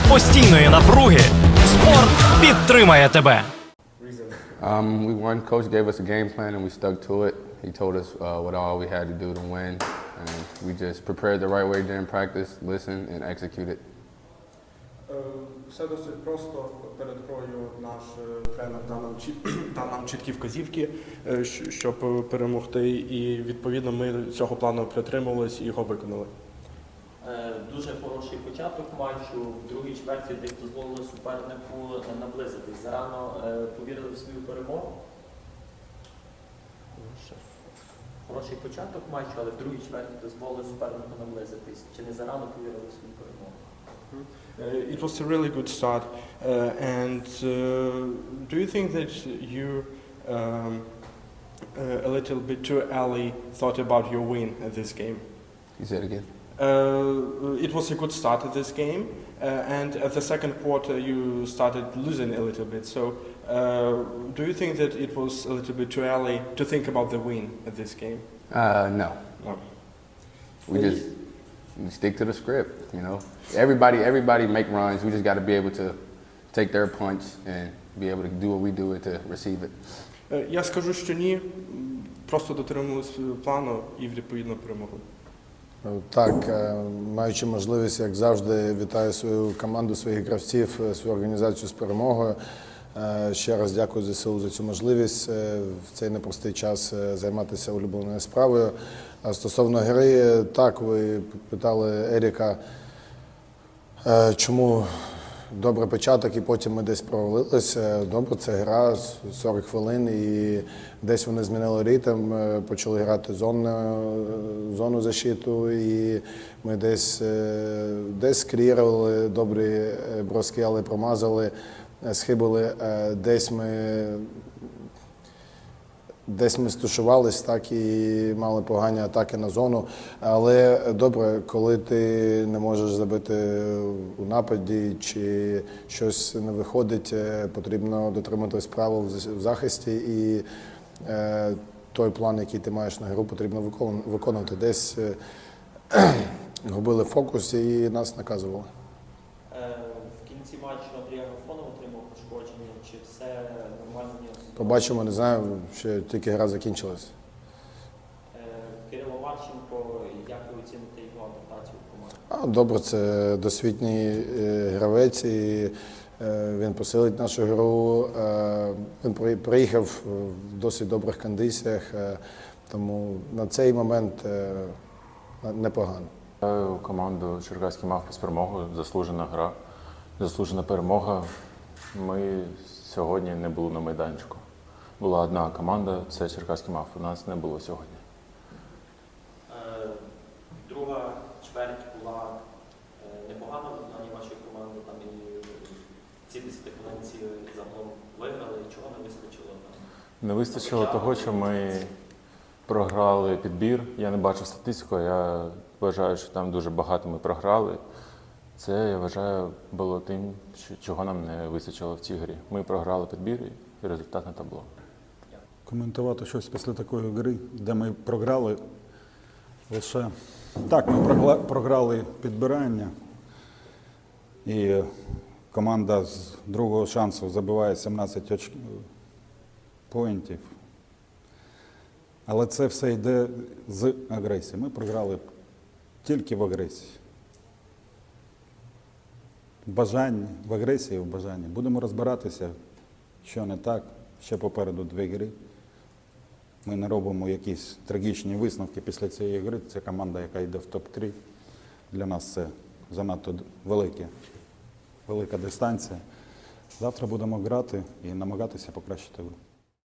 серед постійної напруги спорт підтримає тебе. Um, we won. Coach gave us a game plan and we stuck to it. He told us uh, what all we had to do to win, and we just prepared the right way during practice, listened, and executed. Все досить просто. Перед грою наш е, тренер дав нам, чіт- дав нам чіткі вказівки, е, щоб е, перемогти, і відповідно ми цього плану притримувалися і його виконали. Дуже хороший початок матчу. В другій чверті десь дозволили супернику наблизитись. Зарано е, повірили в свою перемогу. Хороший початок матчу, але в другій чверті дозволили супернику наблизитись. Чи не зарано повірили в свою перемогу? Uh, it was a really good start. Uh, and uh, do you think that you um, uh, a little bit too early thought about your win at this game? You said again. Uh, it was a good start at this game, uh, and at the second quarter you started losing a little bit. So, uh, do you think that it was a little bit too early to think about the win at this game? Uh, no, No. we just we stick to the script. You know, everybody everybody make runs. We just got to be able to take their punch and be able to do what we do and to receive it. Е, Я скажу, що ні. М, Просто дотримувалися плану і відповідно перемогли. Так, е, маючи можливість, як завжди, вітаю свою команду, своїх гравців, е, свою організацію з перемогою. Е, Ще раз дякую ЗСУ за цю можливість е, в цей непростий час е, займатися улюбленою справою. А стосовно гри, е, так, ви питали Еріка, е, чому добрий початок і потім ми десь провалилися. Добре, це гра 40 хвилин, і десь вони змінили ритм, е, почали грати зону, зону защиту, і ми десь, е, десь скрірували добрі е, броски, але промазали, е, схибили. Е, Десь ми Десь ми стушувались, так і мали погані атаки на зону. Але добре, коли ти не можеш забити у нападі чи щось не виходить, е, потрібно дотримати справу в захисті. І е, той план, який ти маєш на гру, потрібно викон- виконувати. Десь е, губили фокус і нас наказували. Чи нормально? Побачимо, не знаю, ще тільки гра закінчилась. Е, Кирило Марченко, як ви оціните його адаптацію в команді? Добре, це досвідній е, гравець, і е, він посилить нашу гру. Він приїхав в досить добрих кондиціях, тому на цей момент непогано. Команду Черкаський Мавпи з перемогою. Заслужена гра, заслужена перемога. Ми сьогодні не були на майданчику. Була одна команда, це Черкаський Мавпи. Нас не було сьогодні. Е, Друга чверть була е, непогана в вашої команди. Там і ці десятихвилинці загалом виграли. Чого не вистачило там? Не вистачило того, що ми програли підбір. Я не бачив статистику, я вважаю, що там дуже багато ми програли. Це, я вважаю, було тим, чого нам не вистачило в цій грі. Ми програли підбір і результатне табло. коментувати щось після такої гри, де ми програли лише так, ми програли підбирання, і команда з другого шансу забиває 17 оч... поінтів. Але це все йде з агресії. Ми програли тільки в агресії. В бажанні, в агресії в бажанні. Будемо розбиратися, що не так. Ще попереду дві гри. Ми не робимо якісь трагічні висновки після цієї гри. Це команда, яка йде в топ-3. Для нас це занадто велике, велика дистанція. Завтра будемо грати і намагатися покращити гру.